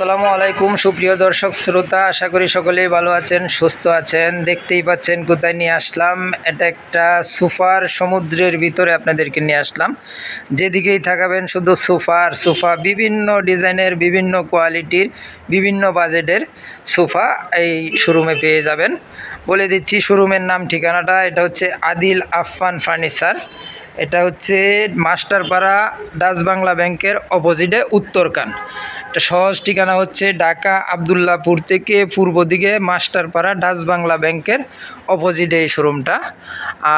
আসসালামু আলাইকুম, সুপ্রিয় দর্শক, শ্রোতা, আশা করি সকলেই ভালো আছেন, সুস্থ আছেন। দেখতেই পাচ্ছেন কোথায় নিয়ে আসলাম। এটা একটা সুফার সমুদ্রের ভিতরে আপনাদেরকে নিয়ে আসলাম। যেদিকেই থাকাবেন শুধু সোফা আর সোফা, বিভিন্ন ডিজাইনের, বিভিন্ন কোয়ালিটির, বিভিন্ন বাজেটের সোফা এই শোরুমে পেয়ে যাবেন। বলে দিচ্ছি শোরুমের নাম, ঠিকানাটা, এটা হচ্ছে আদিল আফফান ফার্নিচার। এটা হচ্ছে মাস্টারপাড়া, ডাচ বাংলা ব্যাংকের অপোজিটে উত্তরকান। এটা সহজ ঠিকানা হচ্ছে ঢাকা আবদুল্লাপুর থেকে পূর্ব দিকে মাস্টারপাড়া ডাচ বাংলা ব্যাংকের অপোজিটে এই শোরুমটা।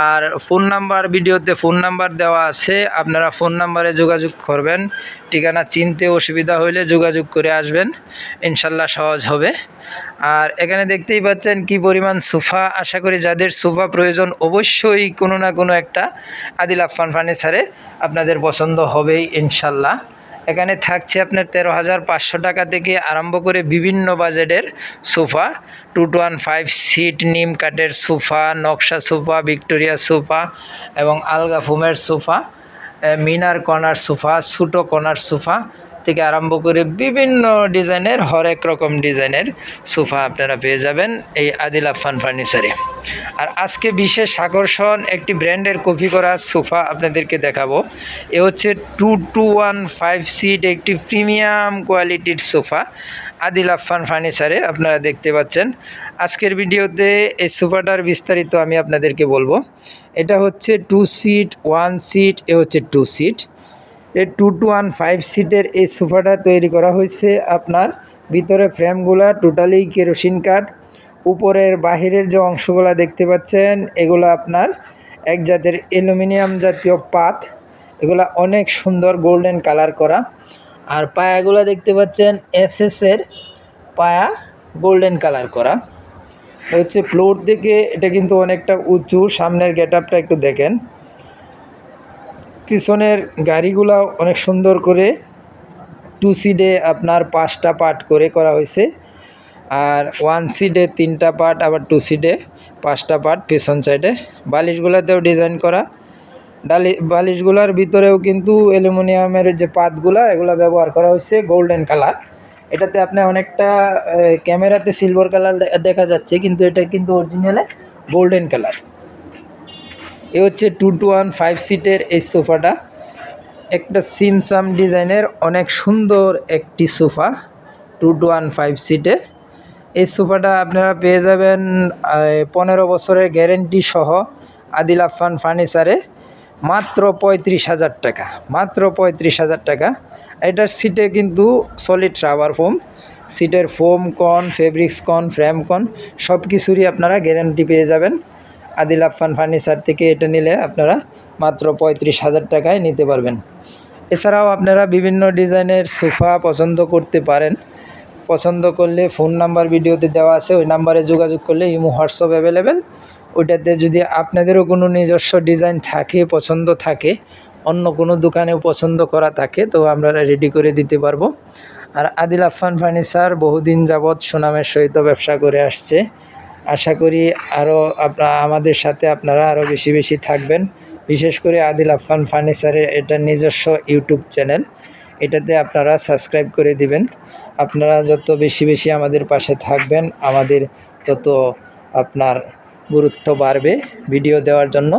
আর ফোন নাম্বার ভিডিওতে ফোন নাম্বার দেওয়া আছে। আপনারা ফোন নাম্বারে যোগাযোগ করবেন। ঠিকানা চিনতে অসুবিধা হলে যোগাযোগ করে আসবেন। ইনশাল্লাহ সহজ হবে। আর এখানে দেখতেই পাচ্ছেন কি পরিমাণ সোফা। আশা করি যাদের সোফা প্রয়োজন অবশ্যই কোনো না কোনো একটা আদিল আফফান ফার্নিচারে আপনাদের পছন্দ হবেই ইনশাল্লাহ। এখানে থাকছে আপনার তেরো হাজার পাঁচশো টাকা থেকে আরম্ভ করে বিভিন্ন বাজেটের sofa two two one five seat নিম কাঠের সোফা, নকশা সোফা, ভিক্টোরিয়া সোফা এবং আলগা ফুমের সোফা মিনার কর্নার সোফা, ছোটো কর্নার সোফা থেকে আরম্ভ করে বিভিন্ন ডিজাইনের, হরেক রকম ডিজাইনের সোফা আপনারা পেয়ে যাবেন এই আদিল আফান ফার্নিচারে। আর আজকে বিশেষ আকর্ষণ, একটি ব্র্যান্ডের কপি করা সোফা আপনাদেরকে দেখাবো। এ হচ্ছে two two one five seat, একটি প্রিমিয়াম কোয়ালিটির সোফা আদিল আফান ফার্নিচারে আপনারা দেখতে পাচ্ছেন। আজকের ভিডিওতে এই সোফাটার বিস্তারিত আমি আপনাদেরকে বলব। এটা হচ্ছে টু সিট, ওয়ান সিট, এ হচ্ছে টু সিট। এই টু টু ওয়ান ফাইভ সিটের এই সোফাটা তৈরি করা হয়েছে। আপনার ভিতরে ফ্রেমগুলা টোটালি কেরোসিন কাঠ। উপরের বাহিরের যে অংশগুলো দেখতে পাচ্ছেন, এগুলো আপনার এক জাতের অ্যালুমিনিয়াম জাতীয় পাত। এগুলা অনেক সুন্দর গোল্ডেন কালার করা। আর পায়াগুলো দেখতে পাচ্ছেন এস এসএসের পায়া গোল্ডেন কালার করা। হচ্ছে ফ্লোর থেকে, এটা কিন্তু অনেকটা উঁচু। সামনের গেট আপটা একটু দেখেন। পিছনের গাড়িগুলো অনেক সুন্দর করে টু সিডে আপনার পাঁচটা পার্ট করে করা হয়েছে। আর ওয়ান সিডে তিনটা পার্ট আবার টু সিডে পাঁচটা পার্ট পিছন সাইডে বালিশগুলাতেও ডিজাইন করা। ডালি, বালিশগুলার ভিতরেও কিন্তু অ্যালুমিনিয়ামের যে পাতগুলা, এগুলা ব্যবহার করা হয়েছে গোল্ডেন কালার এটাতে আপনি অনেকটা ক্যামেরাতে সিলভার কালার দেখা যাচ্ছে, কিন্তু এটা কিন্তু অরিজিনালে গোল্ডেন কালার এ হচ্ছে টু টু ওয়ান ফাইভ সিটের এই সোফাটা। একটা সিমসাম ডিজাইনের অনেক সুন্দর একটি sofa two two one five সিটের। এই সোফাটা আপনারা পেয়ে যাবেন পনেরো বছরের গ্যারেন্টি সহ আদিল ফার্নিচারে। মাত্র পঁয়ত্রিশ হাজার টাকা, মাত্র পঁয়ত্রিশ হাজার টাকা। এটার সিটে কিন্তু সলিড রাবার ফোম সিটের ফোম কন ফেব্রিক্স কন ফ্রেম কন সব কিছুরই আপনারা গ্যারেন্টি পেয়ে যাবেন। আদিল আফান ফার্নিচার থেকে এটা নিলে আপনারা মাত্র পঁয়ত্রিশ হাজার টাকায় নিতে পারবেন। এছাড়াও আপনারা বিভিন্ন ডিজাইনের সোফা পছন্দ করতে পারেন। পছন্দ করলে ফোন নাম্বার ভিডিওতে দেওয়া আছে, ওই নাম্বারে যোগাযোগ করলে ইমো, হোয়াটসঅ্যাপ অ্যাভেলেবেল। ওইটাতে যদি আপনাদেরও কোনো নিজস্ব ডিজাইন থাকে, পছন্দ থাকে, অন্য কোনো দোকানেও পছন্দ করা থাকে, তো আমরা রেডি করে দিতে পারব। আর আদিল আফান ফার্নিচার বহুদিন যাবৎ সুনামের সহিত ব্যবসা করে আসছে। আশা করি আরও আপনার আমাদের সাথে আপনারা আরও বেশি বেশি থাকবেন। বিশেষ করে আদিল আফান ফার্নিচারের এটা নিজস্ব ইউটিউব চ্যানেল। এটাতে আপনারা সাবস্ক্রাইব করে দিবেন। আপনারা যত বেশি বেশি আমাদের পাশে থাকবেন, আমাদের তত আপনার গুরুত্ব বাড়বে ভিডিও দেওয়ার জন্য।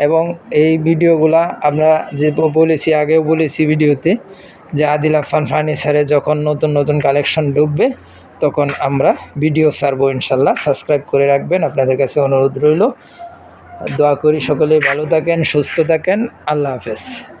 এবং এই ভিডিওগুলা আমরা যে বলেছি, আগেও বলেছি ভিডিওতে যে আদিল আফান ফার্নিচারে যখন নতুন নতুন কালেকশন ঢুকবে তখন আমরা ভিডিও ছাড়বো ইনশাল্লাহ। সাবস্ক্রাইব করে রাখবেন। আপনাদের কাছে অনুরোধ রইল। দোয়া করি সকলেই ভালো থাকেন, সুস্থ থাকেন। আল্লাহ হাফেজ।